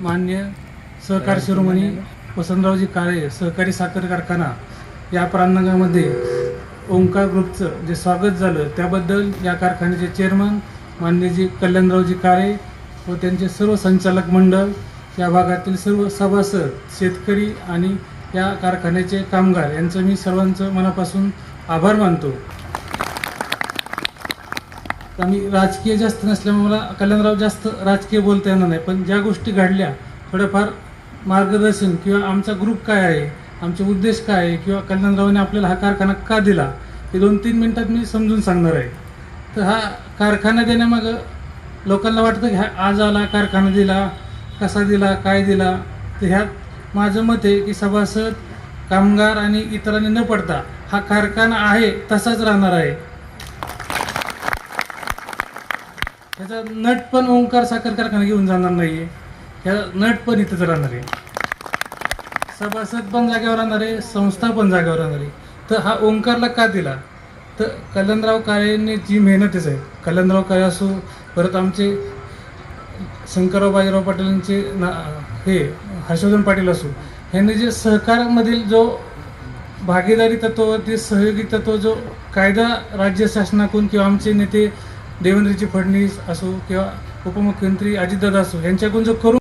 मान्य सहकार शिरोमणी वसंतरावजी काळे सहकारी साखर कारखाना या प्रांगणामध्ये ओंकार ग्रुपचं जे स्वागत झालं त्याबद्दल या कारखान्याचे चेअरमन मान्यजी कल्याणरावजी काळे व त्यांचे सर्व संचालक मंडळ या भागातील सर्व सभासद शेतकरी आणि या कारखान्याचे कामगार यांचं मी सर्वांचं मनापासून आभार मानतो. आम्ही राजकीय जास्त नसल्यामुळे मला कल्याणराव जास्त राजकीय बोलता येणार नाही. पण ज्या गोष्टी घडल्या थोड्याफार मार्गदर्शन किंवा आमचा ग्रुप काय आहे आमचे उद्देश काय आहे किंवा कल्याणरावने आपल्याला हा कारखाना का दिला हे दोन तीन मिनटात मी समजून सांगणार आहे. तर हा कारखाना देण्यामागं लोकांना वाटतं की हा आज आला कारखाना दिला कसा दिला काय दिला? तर ह्यात माझं मत आहे की सभासद कामगार आणि इतरांनी न पडता हा कारखाना आहे तसाच राहणार आहे. त्याचा नट पण ओंकार साखर कारखाना घेऊन जाणार नाहीये. ह्या नट पण इथंच राहणार आहे. सभासद पण जागेवर राहणार आहे संस्था पण जागेवर राहणार आहे. तर हा ओंकारला का दिला? तर कल्याणराव काळेंनी जी मेहनतच आहे कल्याणराव काळे असो परत आमचे शंकरराव बाजीराव पाटीलांचे ना हे हर्षवर्धन पाटील असो ह्यांनी जे सहकारामधील जो भागीदारी तत्व ते सहयोगी तत्व जो कायदा राज्य शासनाकडून किंवा आमचे नेते देवेंद्रजी फडणवीस असो किंवा उपमुख्यमंत्री अजितदादा असो यांच्याकडून जो करू